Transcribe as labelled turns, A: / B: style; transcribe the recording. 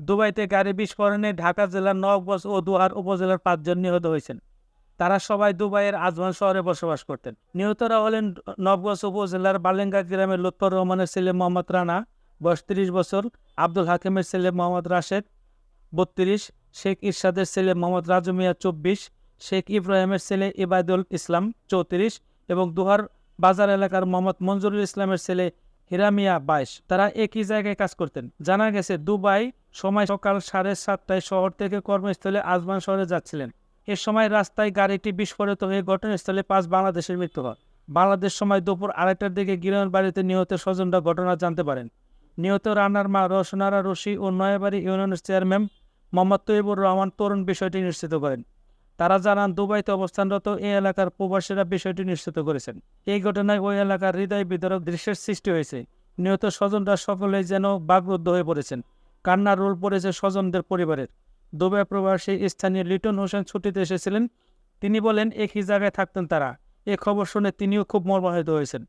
A: দুবাইতে গাড়ি বিস্ফোরণে ঢাকা জেলার নওগাঁ ও দুহার উপজেলার পাঁচজন নিহত হয়েছেন। তারা সবাই দুবাইয়ের আজমান শহরে বসবাস করতেন। নিহতরা হলেন নবগঞ্জ উপজেলার বালেঙ্গা গ্রামের লুৎফর রহমানের ছেলে মোহাম্মদ রানা, বয়স তিরিশ বছর, আব্দুল হাকিমের ছেলে মোহাম্মদ রাশেদ, বত্রিশ, শেখ ইরশাদের ছেলে মোহাম্মদ রাজু মিয়া চব্বিশ, শেখ ইব্রাহিমের ছেলে ইবাদুল ইসলাম, চৌত্রিশ এবং দুহার বাজার এলাকার মোহাম্মদ মঞ্জুরুল ইসলামের ছেলে হিরামিয়া বাইশ, তারা একই জায়গায় কাজ করতেন। জানা গেছে, দুবাই সময় সকাল সাড়ে সাতটায় শহর থেকে কর্মস্থলে আজমান শহরে যাচ্ছিলেন। এ সময় রাস্তায় গাড়িটি বিস্ফোরিত হয়ে ঘটনাস্থলে পাঁচ বাংলাদেশের মৃত্যু হয়। বাংলাদেশ সময় দুপুর আড়াইটার দিকে গিরন বাড়িতে নিহত স্বজনরা ঘটনা জানতে পারেন। নিহত রান্নার মা রসনারা রশি ও নয়াবাড়ি ইউনিয়নের চেয়ারম্যান মোহাম্মদ তৈবুর রহমান তরুণ বিষয়টি নিশ্চিত করেন। তারা জানান, দুবাইতে অবস্থানরত এই এলাকার প্রবাসীরা বিষয়টি নিশ্চিত করেছেন। এই ঘটনায় ওই এলাকার হৃদয় বিতরক দৃশ্যের সৃষ্টি হয়েছে। নিহত স্বজনরা সকলেই যেন বাগরুদ্ধ হয়ে পড়েছেন। কান্নার রোল পড়েছে স্বজনদের পরিবারের। দুবাই প্রবাসী স্থানীয় লিটন হোসেন ছুটিতে এসেছিলেন। তিনি বলেন, একই জায়গায় থাকতেন তারা। এ খবর শুনে তিনিও খুব মর্মাহত হয়েছেন।